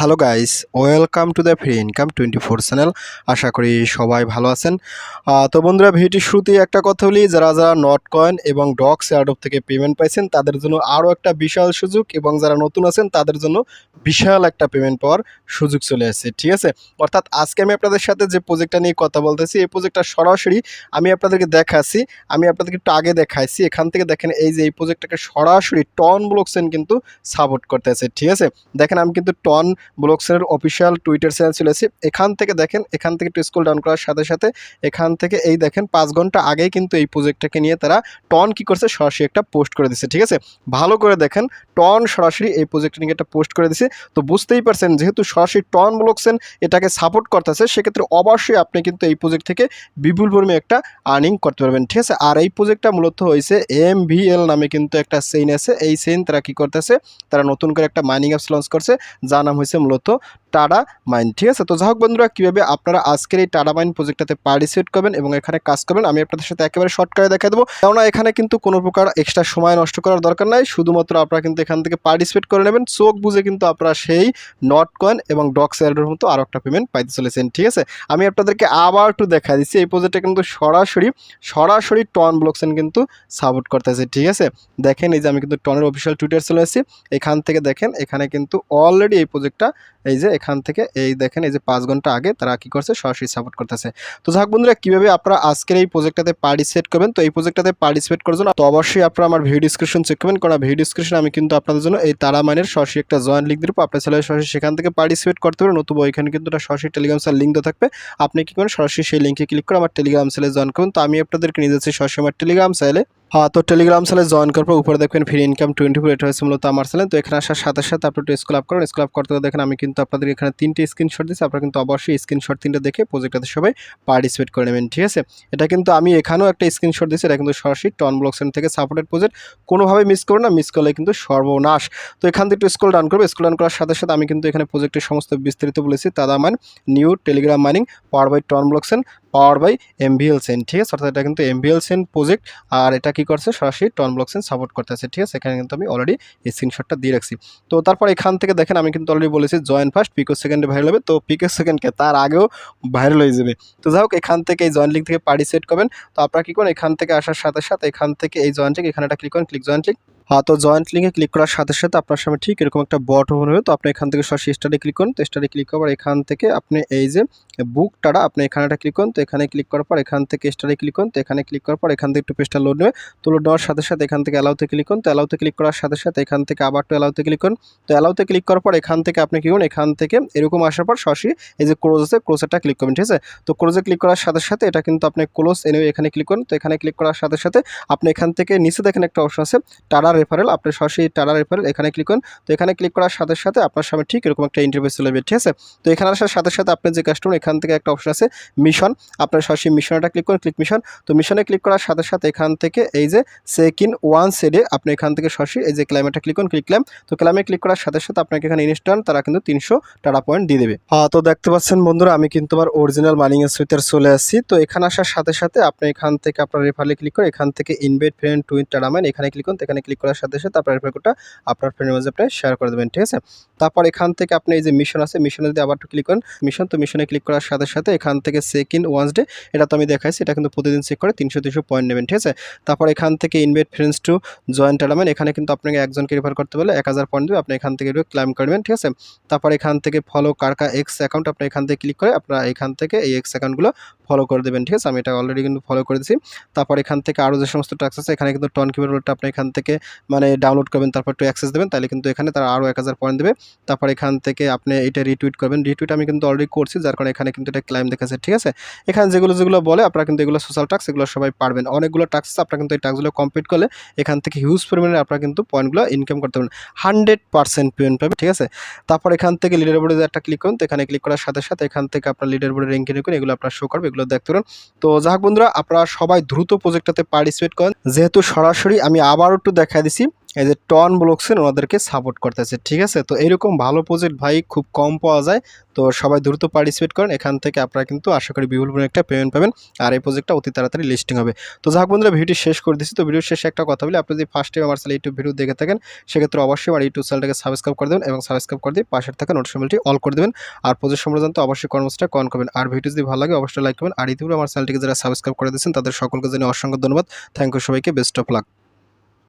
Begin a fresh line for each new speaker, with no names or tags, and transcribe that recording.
Hello guys welcome to the free income twenty four channel আশা করি সবাই ভালো আছেন। তো বন্ধুরা, ভিডিওটির শুরুতেই একটা কথা বলি, যারা যারা নট কয়েন এবং ডক্স এয়ারডপ থেকে পেমেন্ট পাইছেন, তাদের জন্য আরও একটা বিশাল সুযোগ এবং যারা নতুন আছেন, তাদের জন্য বিশাল একটা পেমেন্ট পাওয়ার সুযোগ চলে আসছে, ঠিক আছে? অর্থাৎ আজকে আমি আপনাদের সাথে যে প্রজেক্টটা নিয়ে কথা বলতেছি, এই প্রজেক্টটা সরাসরি আমি আপনাদেরকে দেখাচ্ছি। আমি আপনাদেরকে একটু আগে দেখাইছি, এখান থেকে দেখেন এই যে এই প্রজেক্টটাকে সরাসরি টন ব্লকসেন কিন্তু সাপোর্ট করতেছে, ঠিক আছে? দেখেন আমি কিন্তু টন ব্লকসের অফিসিয়াল টুইটার চ্যানেল চলে এসেছি। এখান থেকে দেখেন, এখান থেকে একটু স্কুল ডাউন করার সাথে সাথে এখান থেকে এই দেখেন, পাঁচ ঘণ্টা আগেই কিন্তু এই প্রজেক্টটাকে নিয়ে তারা টন কি করছে, সরাসরি একটা পোস্ট করে দিচ্ছে, ঠিক আছে? ভালো করে দেখেন টন সরাসরি এই প্রজেক্টটা নিয়ে একটা পোস্ট করে দিছে। তো বুঝতেই পারছেন, যেহেতু সরাসরি টন ব্লকসেন এটাকে সাপোর্ট করতেছে, সেক্ষেত্রে অবশ্যই আপনি কিন্তু এই প্রজেক্ট থেকে বিপুল পরিমাণে একটা আর্নিং করতে পারবেন, ঠিক আছে? আর এই প্রজেক্টটা মূলত হয়েছে এম নামে কিন্তু একটা সেইন আছে। এই সেইন তারা কি করতেছে, তারা নতুন করে একটা মাইনিং অ্যাপস লঞ্চ করছে, যার নাম হয়েছে মূলত টাডা মাইন ঠিক আছে? তো যাই হোক বন্ধুরা, কীভাবে আপনারা আজকের এই টাডা মাইন প্রজেক্টটাতে পার্টিসিপেট করবেন এবং এখানে কাজ করবেন, আমি আপনাদের সাথে একেবারে শর্টকাটে দেখা দেবো। কেননা এখানে কিন্তু কোনো প্রকার এক্সট্রা সময় নষ্ট করার দরকার নাই, শুধুমাত্র আপনারা কিন্তু এখান থেকে পার্টিসিপেট করে নেবেন। চোখ বুঝে কিন্তু আপনারা সেই নট কয়েন এবং ডক্স এয়ারের মতো আরও একটা পেমেন্ট পাইতে চলেছেন, ঠিক আছে? আমি আপনাদেরকে আবার একটু দেখা দিচ্ছি, এই প্রজেক্টটা কিন্তু সরাসরি সরাসরি টন ব্লকসেন কিন্তু সাপোর্ট করতেছে, ঠিক আছে? দেখেন এই যে আমি কিন্তু টনের অফিসিয়াল টুইটার চলে এসেছি। এখান থেকে দেখেন, এখানে কিন্তু অলরেডি এই প্রজেক্টটা এই যে এখান থেকে এই দেখেন, এই যে পাঁচ ঘণ্টা আগে তারা কি করছে? সরাসরি সাপোর্ট করতেছে। তো যাক বন্ধুরা, কীভাবে আপনারা আজকের এই প্রজেক্টটাতে পার্টিসিপেট করবেন? তো এই প্রজেক্টটাতে পার্টিসিপেট করার জন্য তো অবশ্যই আপনারা আমার ভিডিও ডিসক্রিপশন চেক করবেন। কারণ ভিডিও ডিসক্রিপশন আমি কিন্তু আপনাদের জন্য এই তারা মাইনের সরাসরি একটা জয়েন লিঙ্ক দেবো। আপনার ছেলে সরাসরি সেখান থেকে পার্টিসিপেট করতে পারেন। নতুবা ওইখানে কিন্তু একটা সরাসরি টেলিগ্রাম সেল লিঙ্ক থাকবে। আপনি কি করেন? সরাসরি সেই লিঙ্কে ক্লিক করে আমার টেলিগ্রাম সেলে জয়েন করুন। তো আমি আপনাদেরকে নিয়ে যাচ্ছি সরাসরি আমার টেলিগ্রাম সেলে তো টেলিগ্রাম সেলে জয়েন করার পর উপরে দেখবেন ফ্রি ইনকাম টোয়েন্টি ফোর এটা হয়েছে মূলত আমার চ্যানেল তো এখানে আসার সাথে সাথে আপনি একটু স্কুল আপ করেন। স্কুল আপ করতে দেখেন আমি কিন্তু আপনাদের এখানে তিনটে স্ক্রিনশট দিচ্ছি আপনারা কিন্তু অবশ্যই স্ক্রিনশট তিনটে দেখে প্রজেক্টটাতে সবাই পার্টিসিপেট করে নেবেন, ঠিক আছে? এটা কিন্তু আমি এখানেও একটা স্ক্রিনশট দিচ্ছি এটা কিন্তু সরাসরি টন ব্লকসেন থেকে সাপোর্টেড প্রজেক্ট কোনোভাবে মিস করো না মিস করলে কিন্তু সর্বনাশ। তো এখান থেকে একটু স্কুল ডাউন করবে। স্কুল ডাউন করার সাথে সাথে আমি কিন্তু এখানে প্রজেক্টের সমস্ত বিস্তারিত বলেছি। তাদা মান new Telegram mining power by Ton ব্লকসেন power by এমভিএল সেন, ঠিক আছে? অর্থাৎ এটা কিন্তু এমভিএল সেন প্রজেক্ট আর এটা কি করছে? সরাসরি টন ব্লকসেন সাপোর্ট করতেছে, ঠিক আছে? এখানে কিন্তু আমি অলরেডি এই স্ক্রিনশটটা দিয়ে রাখছি। তো তারপর এখান থেকে দেখেন, আমি কিন্তু অলরেডি বলেছি জয়েন ফার্স্ট পিকো সেকেন্ডে ভাইরাল হবে। তো পিকো সেকেন্ডকে তার আগেও ভাইরাল হয়ে যাবে। তো যাই হোক, এখান থেকে এই জয়েন লিঙ্ক থেকে পার্টিসিপেট করবেন। তো আপনারা কী করেন, এখান থেকে আসার সাথে সাথে এখান থেকে এই জয়েন্ট লিঙ্ক এখানে একটা ক্লিক করেন ক্লিক জয়েন্ট লিঙ্ক তো জয়েন্ট লিঙ্কে ক্লিক করার সাথে সাথে আপনার সামনে ঠিক এরকম একটা বট ওপেন হবে তো আপনি এখান থেকে সরাসরি স্টাডি ক্লিক করুন। তো স্টাডি ক্লিক করার এখান থেকে আপনি এই যে বুকটাটা আপনি এখানে একটা ক্লিক করুন। তো এখানে ক্লিক করার পর এখান থেকে স্টাডি ক্লিক করুন। তো এখানে ক্লিক করার পর এখান থেকে একটু পেজটা লোড নেবে। তো লোড নেওয়ার সাথে সাথে এখান থেকে অ্যালাউতে ক্লিক করুন। তো অ্যালাউতে ক্লিক করার সাথে সাথে এখান থেকে আবার একটু অ্যালাউতে ক্লিক করুন। তো অ্যালাউতে ক্লিক করার পর এখান থেকে আপনি কি করুন? এখান থেকে এরকম আসার পর সরাসরি এই যে ক্লোজ আছে ক্লোজেরটা ক্লিক করবেন, ঠিক আছে? তো ক্লোজে ক্লিক করার সাথে সাথে এটা কিন্তু আপনি ক্লোজ এনে এখানে ক্লিক করুন। তো এখানে ক্লিক করার সাথে সাথে আপনি এখান থেকে নিচে দেখেন একটা অপশন আছে, টাটা রেফারেল আপনি সরাসরি টাটা রেফারেল এখানে ক্লিক করুন। তো এখানে ক্লিক করার সাথে সাথে আপনার সামনে ঠিক এরকম একটা ইন্টারভিউ চলে যাবে ঠিক আছে? তো এখানে আসার সাথে সাথে আপনি যে কাস্টমার এখান থেকে একটা অপশন আছে মিশন আপনার সরাসরি মিশনটা ক্লিক করুন ক্লিক মিশন তো মিশনে ক্লিক করার সাথে সাথে এখান থেকে এই যে সেক ইন ওয়ান সেডে আপনি এখান থেকে সরাসরি এই যে ক্লাইমেটটা ক্লিক করুন ক্লিক ক্লাইম তো ক্লাইমে ক্লিক করার সাথে সাথে আপনাকে এখানে ইনস্ট্যান্ট তারা কিন্তু তিনশো টাটা পয়েন্ট দিয়ে দেবে। হ্যাঁ তো দেখতে পাচ্ছেন বন্ধুরা, আমি কিন্তু আমার অরিজিনাল মানিং সুইটার চলে আসছি। তো এখানে আসার সাথে সাথে আপনি এখান থেকে আপনার রেফারে ক্লিক করে এখান থেকে ইনভেট ফ্রেন্ড টুইট টাটা মাইন এখানে ক্লিক করুন। এখানে ক্লিক করার সাথে সাথে আপনার রেফার আপনার ফ্রেন্ডের মাঝে আপনি শেয়ার করে দেবেন, ঠিক আছে? তারপর এখান থেকে আপনি এই যে মিশন আছে মিশনে যদি আবার ক্লিক করেন মিশন তো মিশনে ক্লিক করার সাথে সাথে এখান থেকে সেকেন্ড ওয়ান্স ডে এটা তো আমি দেখাইছি, এটা কিন্তু প্রতিদিন চেক করে তিনশো তিনশো পয়েন্ট নেবেন, ঠিক আছে? তারপর এখান থেকে invite friends to join tournament এখানে কিন্তু আপনাকে একজনকে রেফার করতে বলে এক হাজার পয়েন্ট দেবে, আপনি এখান থেকে ক্লাইম করবেন ঠিক আছে? তারপর এখান থেকে ফলো কারকা এক্স অ্যাকাউন্ট আপনি এখান থেকে ক্লিক করে আপনারা এখান থেকে এই এক্স অ্যাকাউন্টগুলো ফলো করে দেবেন, ঠিক আছে? আমি এটা অলরেডি কিন্তু ফলো করে দিয়েছি তারপর এখান থেকে আরও যে সমস্ত টাক্স আছে, এখানে কিন্তু টন কিবোর্ডটা আপনি এখান থেকে মানে ডাউনলোড করবেন, তারপর একটু অ্যাক্সেস দেবেন, তাহলে কিন্তু এখানে তারা আরও এক হাজার পয়েন্ট দেবে। তারপর এখান থেকে আপনি এটা রিটুইট করবেন। রিটুইট আমি কিন্তু অলরেডি করছি, যার কারণে এখানে কিন্তু এটা ক্লাইম দেখাচ্ছে, ঠিক আছে? এখানে যেগুলো যেগুলো বলে, আপনারা কিন্তু এগুলো সোশ্যাল টাক্স এগুলো সবাই পারবেন। অনেকগুলো আছে আপনারা কিন্তু এই টাক্সগুলো কমপ্লিট করলে এখান থেকে হিউজ পরিমাণে আপনারা কিন্তু পয়েন্টগুলো ইনকাম করতে পারবেন। হান্ড্রেড পার্সেন্ট পয়েন্ট পাবে ঠিক আছে? তারপর এখান থেকে লিডার বোর্ডে একটা ক্লিক করুন, তো এখানে ক্লিক করার সাথে সাথে এখান থেকে আপনার লিডার বোর্ডে র্যাঙ্কিং করুন এগুলো আপনার শো করবে, এগুলো দেখতে পারেন। তো যাক বন্ধুরা, আপনারা সবাই দ্রুত প্রজেক্টটাতে পার্টিসিপেট করেন। যেহেতু সরাসরি আমি আবার একটু দেখা দেখা দিছি। এই যে টন ব্লকসেন ওনাদেরকে সাপোর্ট করতেছে, ঠিক আছে? তো এরকম ভালো প্রজেক্ট ভাই খুব কম পাওয়া যায়। তো সবাই দ্রুত পার্টিসিপেট করেন। এখান থেকে আপনারা কিন্তু আশা করি বিপুল পরিমাণে একটা পেমেন্ট পাবেন। আর এই প্রজেক্টটা অতি তাড়াতাড়ি লিস্টিং হবে। তো যাক বন্ধুরা ভিডিওটি শেষ করে দিচ্ছি তো ভিডিও শেষে একটা কথা বলি। আপনি যদি ফার্স্ট টাইম আমার চ্যানেল ইউটিউব ভিডিও দেখে থাকেন, সেক্ষেত্রে অবশ্যই আমার ইউটিউব চ্যানেলটাকে সাবস্ক্রাইব করে দেবেন এবং সাবস্ক্রাইব করে দিয়ে পাশের থাকা নোটিফিকেশনটি অল করে দেবেন। আর প্রজেক্ট সম্পর্কে জানতে অবশ্যই কর্মসূচিটা কন করবেন। আর ভিডিও যদি ভালো লাগে, অবশ্যই লাইক করবেন। আর ইতিপূর্বে আমার চ্যানেলটিকে যারা সাবস্ক্রাইব করে দিয়েছেন, তাদের সকলকে জানিয়ে অসংখ্য ধন্যবাদ। থ্যাংক ইউ সবাইকে। Best of luck